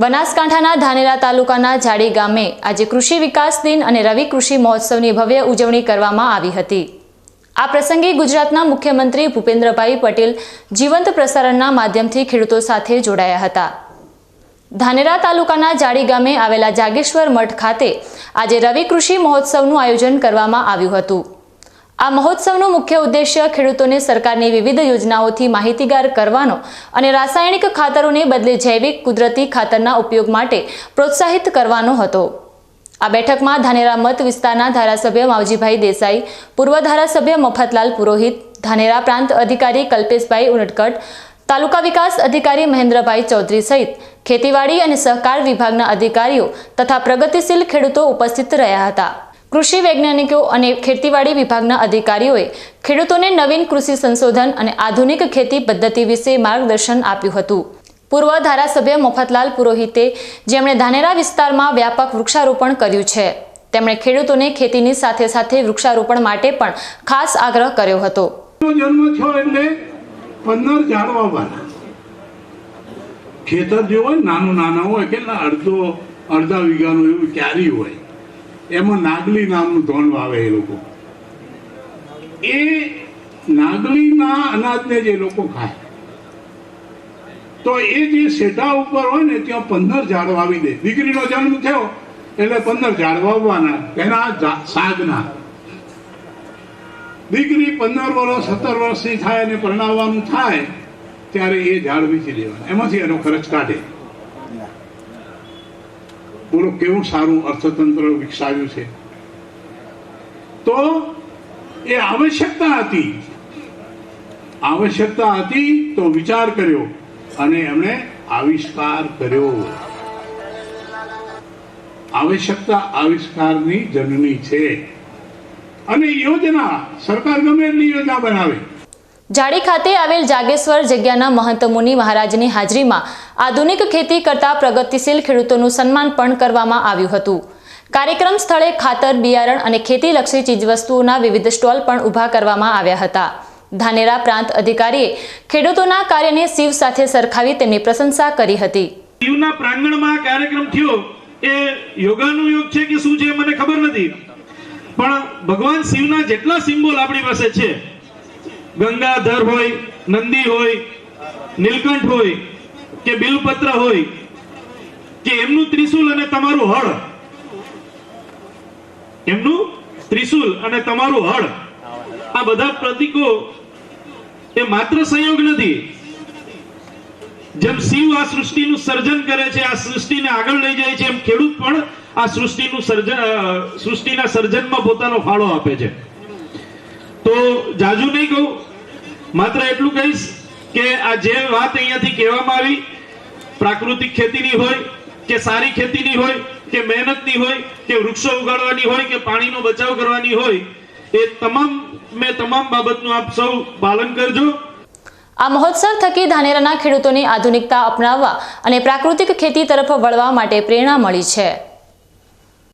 બનાસકાંઠાના ધાનેરા તાલુકાના જાડી ગામે આજે કૃષિ વિકાસ દિન અને રવિ કૃષિ મહોત્સવની ભવ્ય ઉજવણી કરવામાં આવી હતી. આ પ્રસંગે ગુજરાતના મુખ્યમંત્રી ભૂપેન્દ્રભાઈ પટેલ જીવંત પ્રસારણના માધ્યમથી ખેડૂતો સાથે જોડાયા હતા. ધાનેરા તાલુકાના જાડી ગામે આવેલા જાગેશ્વર મઠ ખાતે આજે રવિ કૃષિ મહોત્સવનું આયોજન કરવામાં આવ્યું હતું. આ મહોત્સવનો મુખ્ય ઉદ્દેશ્ય ખેડૂતોને સરકારની વિવિધ યોજનાઓથી માહિતીગાર કરવાનો અને રાસાયણિક ખાતરોને બદલે જૈવિક કુદરતી ખાતરના ઉપયોગ માટે પ્રોત્સાહિત કરવાનો હતો. આ બેઠકમાં ધાનેરા મત વિસ્તારના ધારાસભ્ય માવજીભાઈ દેસાઈ, પૂર્વ ધારાસભ્ય મફતલાલ પુરોહિત, ધાનેરા પ્રાંત અધિકારી કલ્પેશભાઈ ઉનટકટ તાલુકા વિકાસ અધિકારી મહેન્દ્રભાઈ ચૌધરી સહિત ખેતીવાડી અને સહકાર વિભાગના અધિકારીઓ તથા પ્રગતિશીલ ખેડૂતો ઉપસ્થિત રહ્યા હતા. કૃષિ વૈજ્ઞાનિકો અને ખેતીવાડી વિભાગના અધિકારીઓએ ખેડૂતોને નવીન કૃષિ સંશોધન અને આધુનિક ખેતી પદ્ધતિ વિશે માર્ગદર્શન આપ્યું હતું. પૂર્વ ધારાસભ્ય મફતલાલ પુરોહિતે જેમણે ધાનેરા વિસ્તારમાં વ્યાપક વૃક્ષારોપણ કર્યું છે, તેમણે ખેડૂતોને ખેતીની સાથે સાથે વૃક્ષારોપણ માટે પણ ખાસ આગ્રહ કર્યો હતો. જન્મ થયો એટલે પંદર વાવવાના ખેતર જે હોય નાનું નાના હોય કે અડધો, અડધા વીઘાનું એવું ક્યારી હોય. એમાં નાગલી નામનું ધોન વાવે એ લોકો. એ નાગલીના અનાજને જે લોકો ખાય. તો એ જે સેટા ઉપર હોય ને, ત્યાં પંદર ઝાડ વાવી દે. દીકરીનો જન્મ થયો, એટલે પંદર ઝાડ વાવવાના. એના સાગના. દીકરી પંદર વર્ષ, સત્તર વર્ષની થાય અને પરણાવવાનું થાય, ત્યારે એ ઝાડ વેચી દેવાના. એમાંથી એનો ખર્ચ કાઢે. બોલો, કેવું સારું અર્થતંત્ર વિકસાવ્યું છે? તો એ આવશ્યકતા હતી. આવશ્યકતા હતી તો વિચાર કર્યો અને એમણે આવિષ્કાર કર્યો. આવશ્યકતા આવિષ્કારની જનની છે. અને યોજના, સરકાર ગમે એટલી યોજના બનાવે. જાડી ખાતે આવેલ જાગેશ્વર જગ્યાના મહંત મુનિ મહારાજની હાજરીમાં આધુનિક ખેતી કરતા પ્રગતિશીલ ખેડૂતોનું સન્માન પણ કરવામાં આવ્યું હતું. કાર્યક્રમ સ્થળે ખાતર, બિયારણ અને ખેતીલક્ષી ચીજવસ્તુઓના વિવિધ સ્ટોલ પણ ઊભા કરવામાં આવ્યા હતા. ધાનેરા પ્રાંત અધિકારીએ ખેડૂતોના કાર્યને શિવ સાથે સરખાવી તેમની પ્રશંસા કરી હતી. શિવના પ્રાંગણમાં કાર્યક્રમ થયો, એ યોગાનું યોગ છે કે શું છે મને ખબર નથી. પણ ભગવાન શિવના જેટલા સિમ્બોલ આપણી પાસે છે ગંગાધર હોય, નંદી હોય, નીલકંઠ હોય, કે બિલપત્ર હોય, કે એમનું ત્રિશુલ અને તમારું હળ. એમનું ત્રિશુલ અને તમારું હળ. આ બધા પ્રતીકો એ માત્ર સંયોગ નથી. જેમ શિવ આ સૃષ્ટિનું સર્જન કરે છે, આ સૃષ્ટિને આગળ લઈ જાય છે એમ ખેડૂત પણ આ સૃષ્ટિનું સર્જન સૃષ્ટિના સર્જનમાં પોતાનો ફાળો આપે છે. તો જાજુ નહીં કહું. માત્ર એટલું કહીશ કે આ જે વાત અહીંયાથી કહેવામાં આવી, પ્રાકૃતિક ખેતીની હોય, કે સારી ખેતીની હોય, કે મહેનતની હોય, કે વૃક્ષો ઉગાડવાની હોય, કે પાણીનો બચાવ કરવાની હોય, એ તમામ, મેં તમામ બાબતનું આપ સૌ પાલન કરજો. આ મહોત્સવ થકી ધાનેરાના ખેડૂતોની આધુનિકતા અપનાવવા અને પ્રાકૃતિક ખેતી તરફ વળવા માટે પ્રેરણા મળી છે.